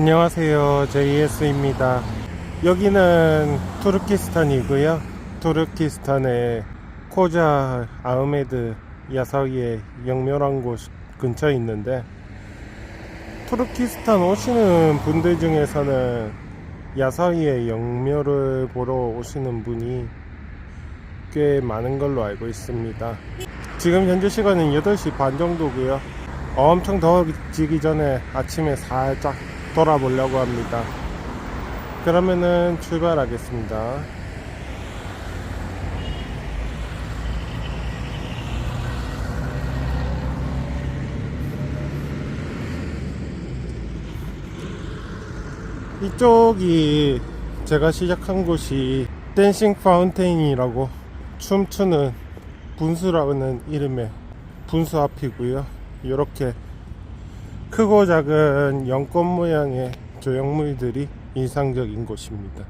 안녕하세요. JS입니다. 여기는 투르키스탄이고요. 투르키스탄의 코자 아흐메드 야사위의 영묘한 곳 근처에 있는데 투르키스탄 오시는 분들 중에서는 야사위의 영묘를 보러 오시는 분이 꽤 많은 걸로 알고 있습니다. 지금 현재 시간은 8시 반 정도고요. 엄청 더워지기 전에 아침에 살짝 돌아보려고 합니다. 그러면은 출발하겠습니다. 이쪽이 제가 시작한 곳이 댄싱 파운테인이라고 춤추는 분수라는 이름의 분수 앞이고요. 이렇게 크고 작은 연꽃 모양의 조형물들이 인상적인 곳입니다.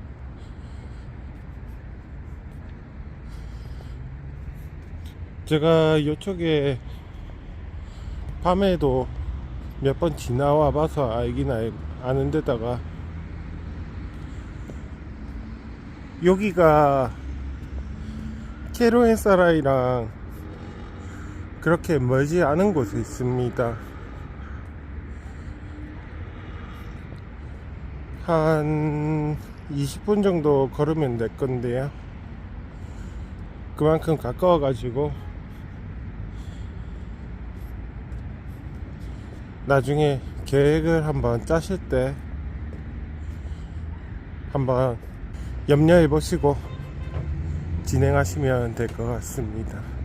제가 이쪽에 밤에도 몇 번 지나와 봐서 알긴 알, 아는 데다가 여기가 케로엔사라이랑 그렇게 멀지 않은 곳에 있습니다. 한 20분 정도 걸으면 될 건데요. 그만큼 가까워 가지고 나중에 계획을 한번 짜실 때 한번 염려해 보시고 진행하시면 될 것 같습니다.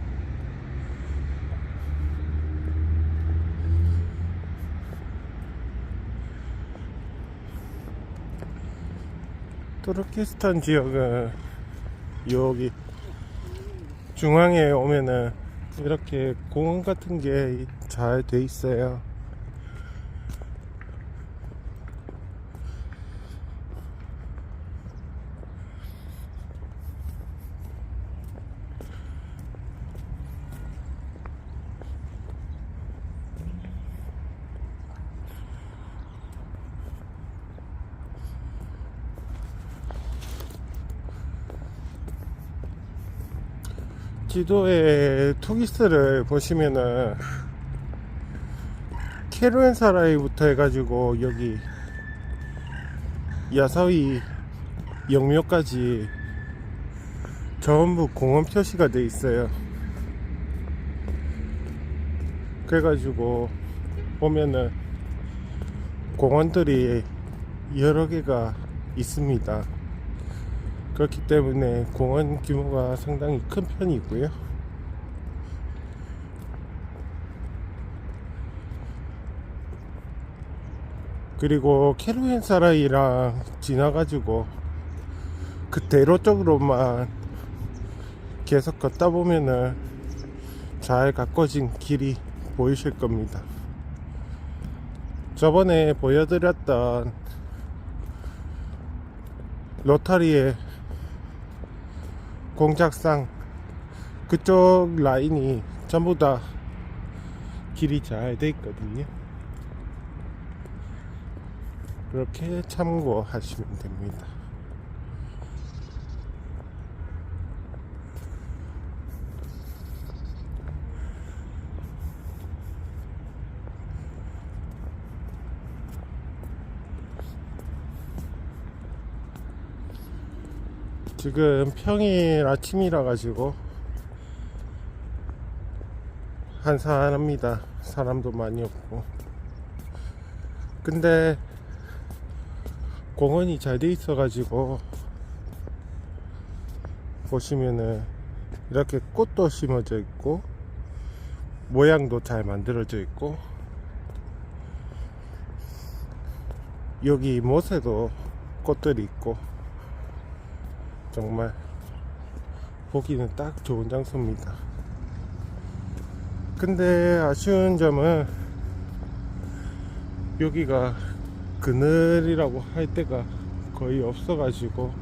투르키스탄 지역은 여기 중앙에 오면은 이렇게 공원 같은 게 잘 돼 있어요. 지도에 투기스를 보시면은 케루엔사라이부터 해가지고 여기 야사위 영묘까지 전부 공원 표시가 돼 있어요. 그래가지고 보면은 공원들이 여러 개가 있습니다. 그렇기 때문에 공원 규모가 상당히 큰 편이고요. 그리고 캐루엔 사라이랑 지나가지고 그 대로 쪽으로만 계속 걷다 보면은 잘 가꿔진 길이 보이실 겁니다. 저번에 보여드렸던 로타리의 공작상 그쪽 라인이 전부 다 길이 잘 돼 있거든요. 그렇게 참고하시면 됩니다. 지금 평일 아침이라 가지고 한산합니다. 사람도 많이 없고. 근데 공원이 잘 돼 있어 가지고 보시면은 이렇게 꽃도 심어져 있고 모양도 잘 만들어져 있고 여기 못에도 꽃들이 있고 정말 보기는 딱 좋은 장소입니다. 근데 아쉬운 점은 여기가 그늘이라고 할 때가 거의 없어가지고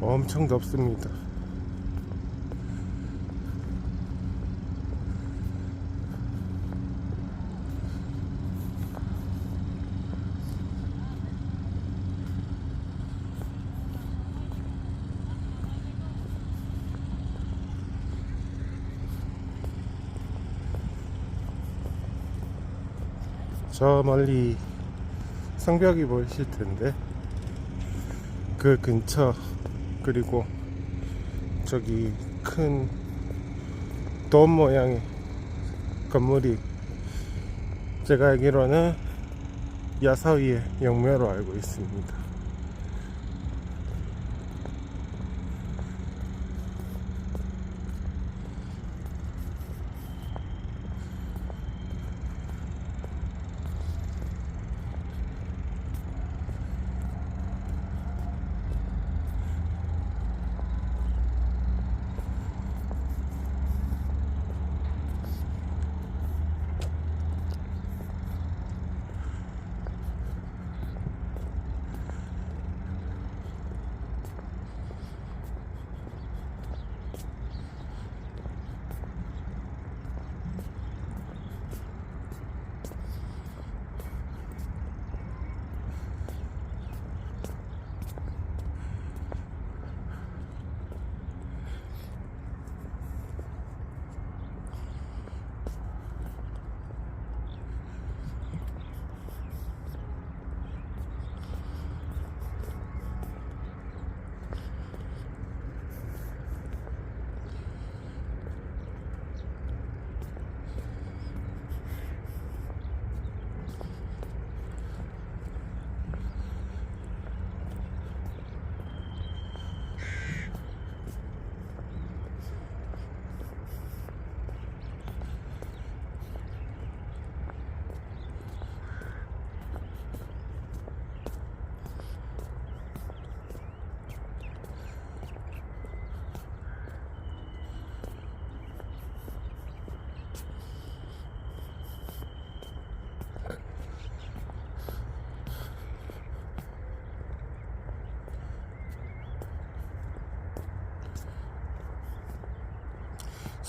엄청 덥습니다. 저 멀리 성벽이 보이실 텐데 그 근처 그리고 저기 큰 돔 모양의 건물이 제가 알기로는 야사위의 영묘로 알고 있습니다.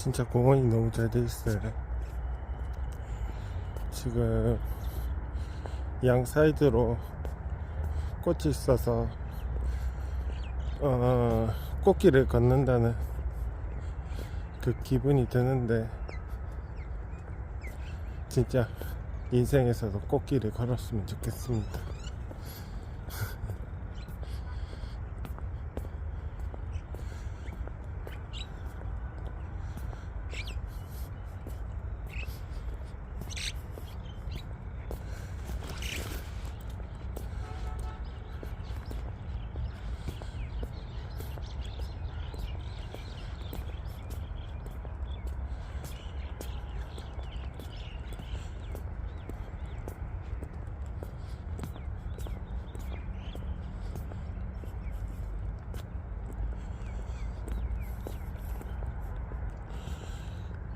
진짜 공원이 너무 잘 돼 있어요. 지금 양 사이드로 꽃이 있어서 어, 꽃길을 걷는다는 그 기분이 드는데 진짜 인생에서도 꽃길을 걸었으면 좋겠습니다.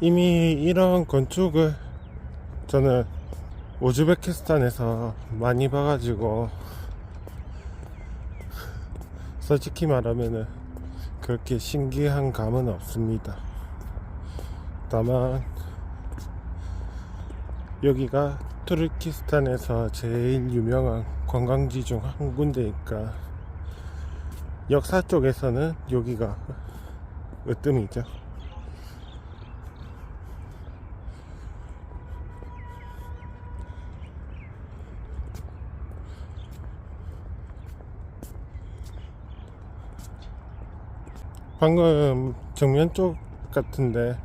이미 이런 건축을 저는 우즈베키스탄에서 많이 봐가지고 솔직히 말하면은 그렇게 신기한 감은 없습니다. 다만 여기가 투르키스탄에서 제일 유명한 관광지 중 한 군데니까 역사 쪽에서는 여기가 으뜸이죠. 방금 정면 쪽 같은데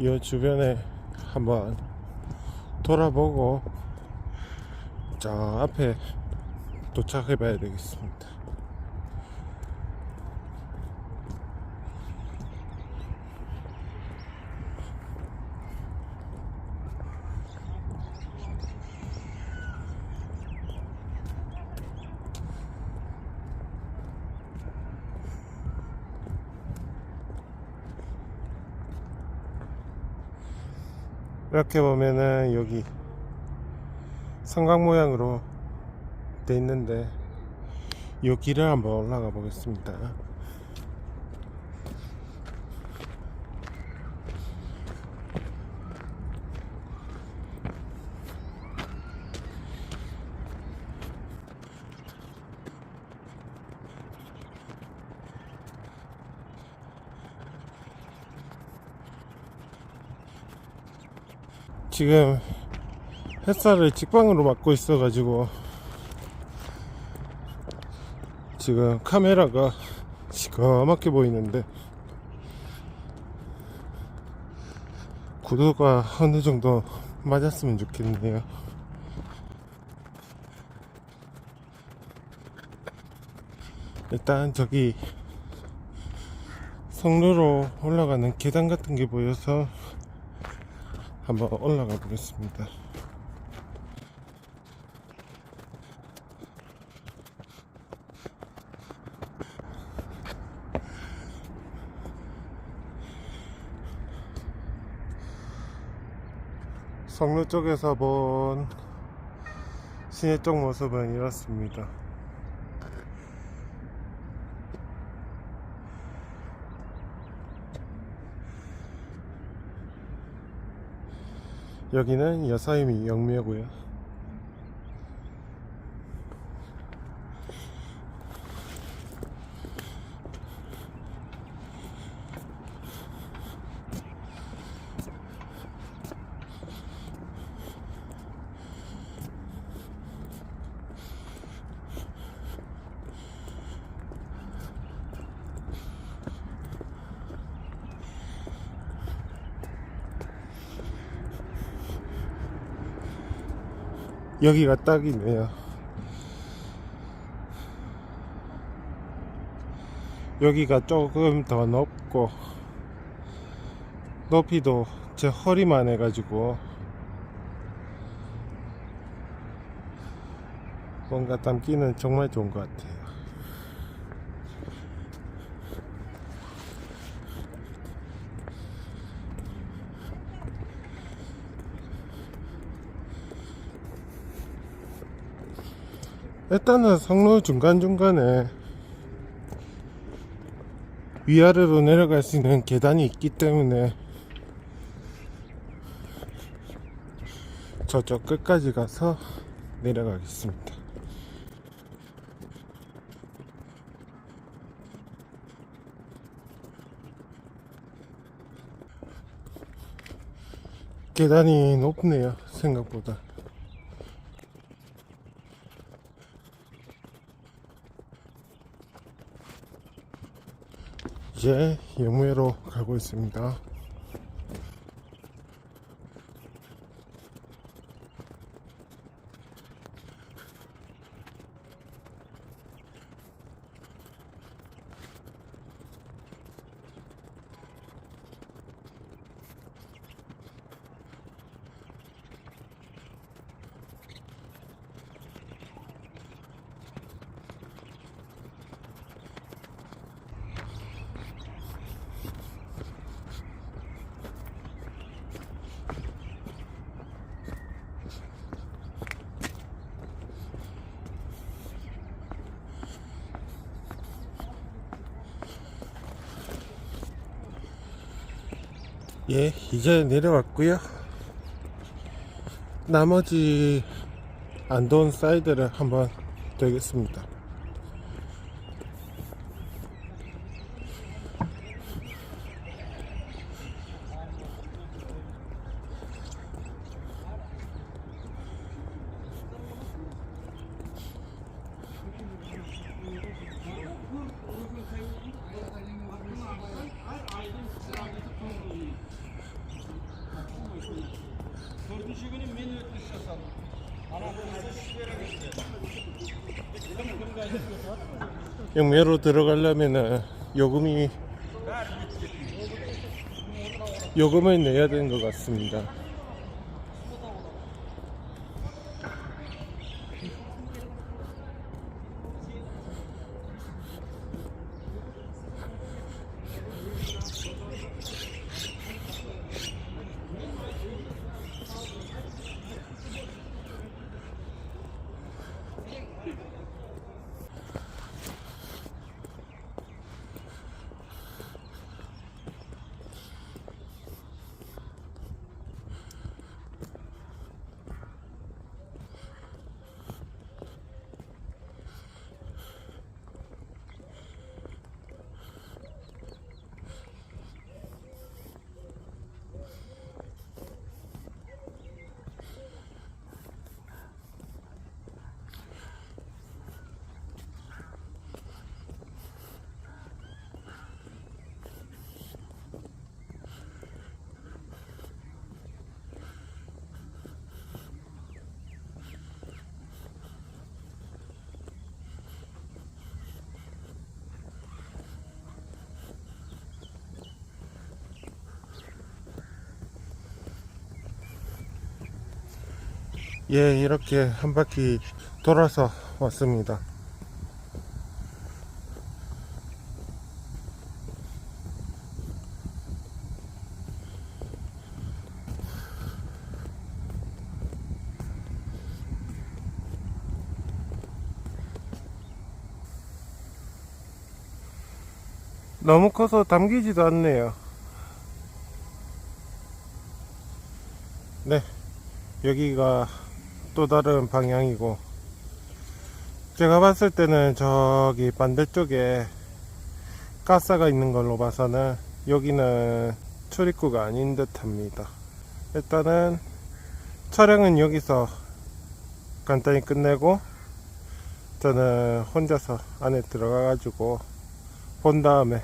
이 주변에 한번 돌아보고 저 앞에 도착해 봐야 되겠습니다. 이렇게 보면은 여기 성곽 모양으로 돼 있는데 이 길을 한번 올라가 보겠습니다. 지금 햇살을 직방으로 맞고 있어가지고 지금 카메라가 시커멓게 보이는데 구도가 어느 정도 맞았으면 좋겠네요. 일단 저기 성로로 올라가는 계단 같은 게 보여서 한번 올라가 보겠습니다. 성로 쪽에서 본 시내 쪽 모습은 이렇습니다. 여기는 여사임이 영미고요. 여기가 딱이네요. 여기가 조금 더 높고 높이도 제 허리만 해가지고 뭔가 담기는 정말 좋은 것 같아요. 일단은 성로 중간중간에 위아래로 내려갈 수 있는 계단이 있기 때문에 저쪽 끝까지 가서 내려가겠습니다. 계단이 높네요, 생각보다. 이제 영무회로 가고 있습니다. 예, 이제 내려왔고요. 나머지 안돈 사이드를 한번 되겠습니다. 영매로 들어가려면은 요금이 요금을 내야 되는 것 같습니다. 예, 이렇게 한 바퀴 돌아서 왔습니다. 너무 커서 담기지도 않네요. 네, 여기가 또 다른 방향이고, 제가 봤을 때는 저기 반대쪽에 가스가 있는 걸로 봐서는 여기는 출입구가 아닌 듯 합니다. 일단은 촬영은 여기서 간단히 끝내고, 저는 혼자서 안에 들어가 가지고 본 다음에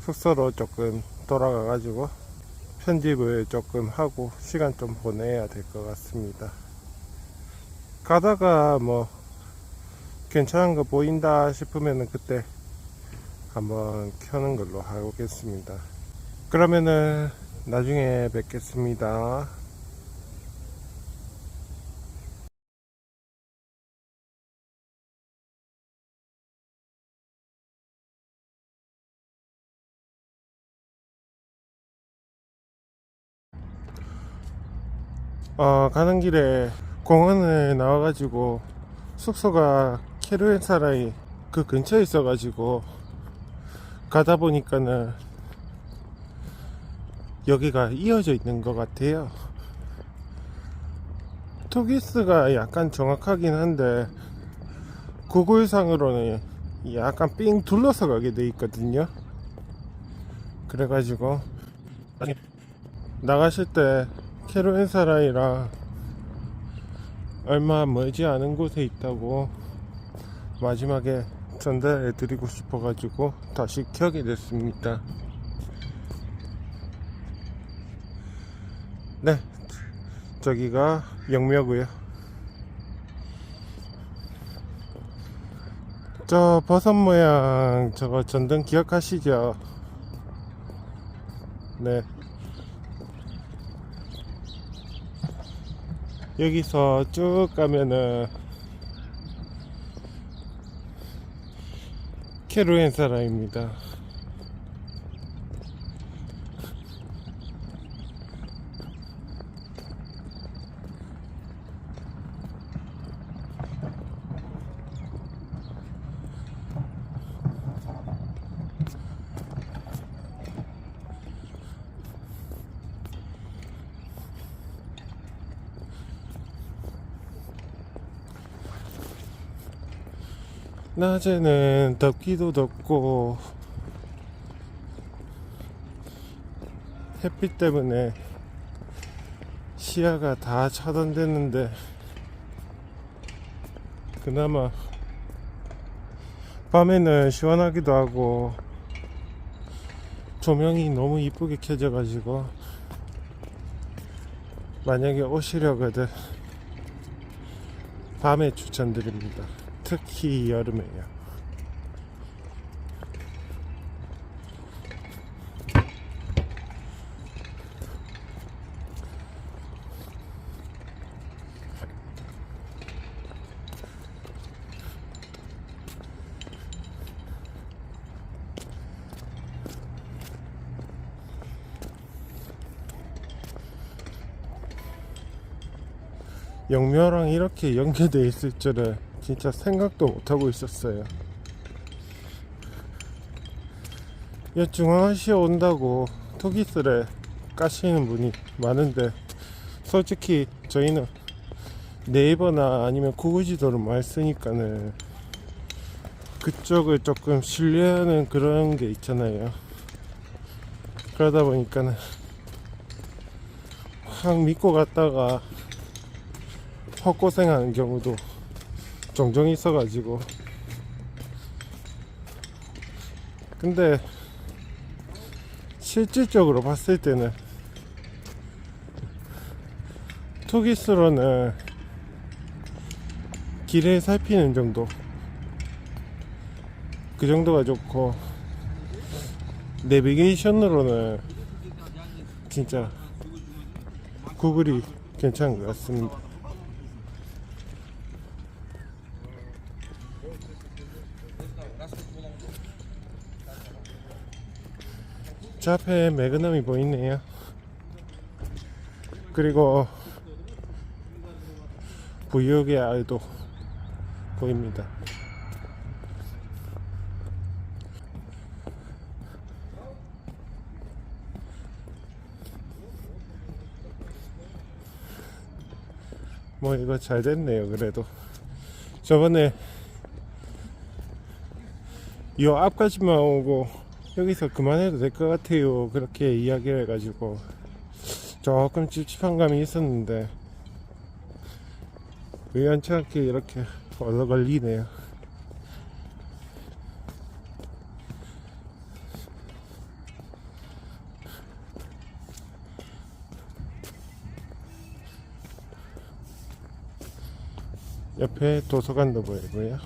숙소로 조금 돌아가 가지고 편집을 조금 하고 시간 좀 보내야 될 것 같습니다. 가다가 뭐 괜찮은 거 보인다 싶으면은 그때 한번 켜는 걸로 하겠습니다. 그러면은 나중에 뵙겠습니다. 어, 가는 길에 공원에 나와가지고 숙소가 캐르엔사라이 그 근처에 있어가지고 가다 보니까는 여기가 이어져 있는 것 같아요. 투기스가 약간 정확하긴 한데 구글상으로는 약간 삥 둘러서 가게 돼 있거든요. 그래가지고 나가실 때 캐로엔사라이랑 얼마 멀지 않은 곳에 있다고 마지막에 전달해 드리고 싶어 가지고 다시 켜게 됐습니다. 네, 저기가 영묘고요. 저 버섯 모양 저거 전등 기억하시죠? 네. 여기서 쭉 가면은 케루엔사라입니다. 낮에는 덥기도 덥고 햇빛 때문에 시야가 다 차단됐는데 그나마 밤에는 시원하기도 하고 조명이 너무 이쁘게 켜져 가지고 만약에 오시려거든 밤에 추천드립니다 특히 여름에요. 영묘랑 이렇게 연계되어 있을 줄은 진짜 생각도 못하고 있었어요. 이 중앙아시아 온다고 토기스를 까시는 분이 많은데 솔직히 저희는 네이버나 아니면 구글 지도를 많이 쓰니까는 그쪽을 조금 신뢰하는 그런 게 있잖아요. 그러다 보니까는 확 믿고 갔다가 헛고생하는 경우도 종종 있어가지고. 근데 실질적으로 봤을 때는 투기스로는 길을 살피는 정도? 그 정도가 좋고 내비게이션으로는 진짜 구글이 괜찮은 것 같습니다 저 앞에 매그넘이 보이네요. 그리고 부유의 알도 보입니다. 뭐 이거 잘 됐네요. 그래도 저번에 이 앞까지만 오고 여기서 그만해도 될 것 같아요. 그렇게 이야기를 해가지고 조금 찝찝한 감이 있었는데 우연치 않게 이렇게 얼어 걸리네요. 옆에 도서관도 보이고요.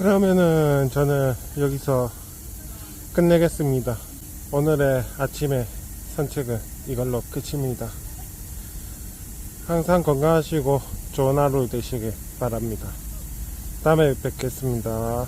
그러면은 저는 여기서 끝내겠습니다. 오늘의 아침에 산책은 이걸로 끝입니다. 항상 건강하시고 좋은 하루 되시길 바랍니다. 다음에 뵙겠습니다.